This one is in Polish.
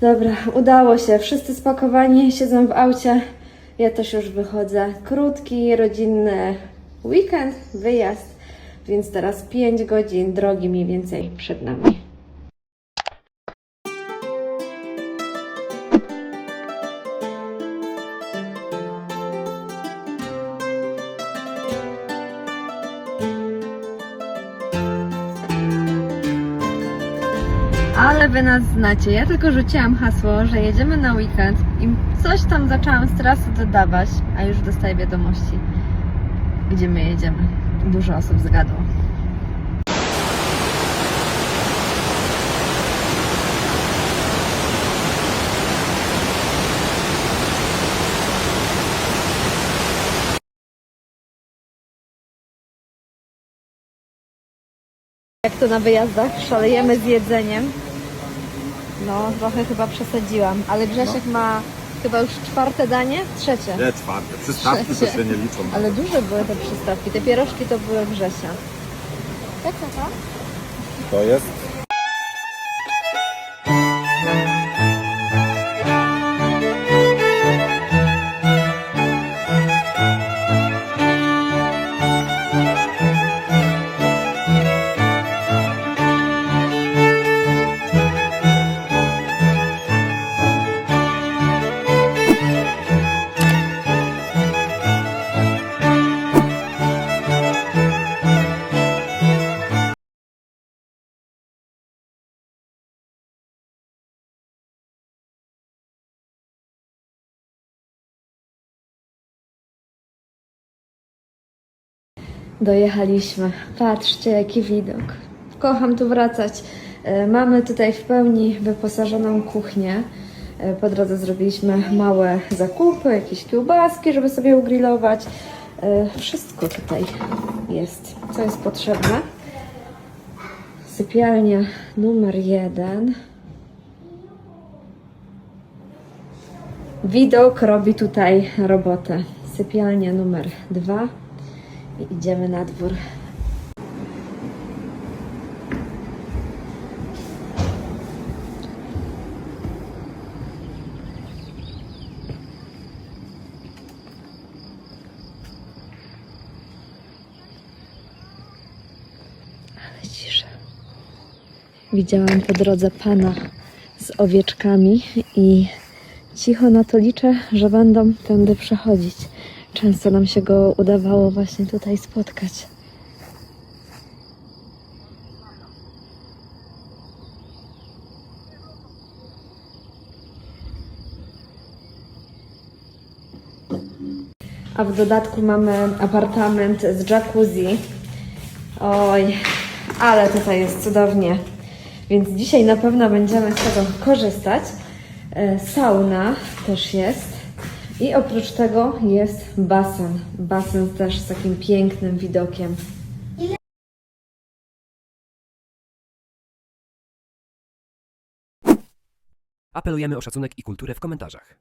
Dobra, udało się. Wszyscy spakowani, siedzą w aucie. Ja też już wychodzę. Krótki, rodzinny weekend, wyjazd. Więc teraz 5 godzin drogi mniej więcej przed nami. Ale wy nas znacie. Ja tylko rzuciłam hasło, że jedziemy na weekend i coś tam zaczęłam z trasy dodawać, a już dostaję wiadomości, gdzie my jedziemy. Dużo osób zgadło. Jak to na wyjazdach? Szalejemy z jedzeniem. No, trochę chyba przesadziłam, ale Grzesiek ma chyba już czwarte danie? Trzecie. Nie, czwarte. Przystawki to Trzecie. się nie liczą. Ale duże były te przystawki. Te pierożki to były Grzesia. Jak to to? To jest Dojechaliśmy. Patrzcie, jaki widok. Kocham tu wracać. E, Mamy tutaj w pełni wyposażoną kuchnię. E, Po drodze zrobiliśmy małe zakupy, jakieś kiełbaski, żeby sobie ugrillować. E, Wszystko tutaj jest, co jest potrzebne. Sypialnia numer jeden. Widok robi tutaj robotę. Sypialnia numer dwa. I idziemy na dwór. Widziałam po drodze pana z owieczkami i cicho na to liczę, że będą tędy przechodzić. Często nam się go udawało właśnie tutaj spotkać. A w dodatku mamy apartament z jacuzzi. Oj, ale tutaj jest cudownie. Więc dzisiaj na pewno będziemy z tego korzystać. E, Sauna też jest. I oprócz tego jest basen. Basen też z takim pięknym widokiem. Apelujemy o szacunek i kulturę w komentarzach.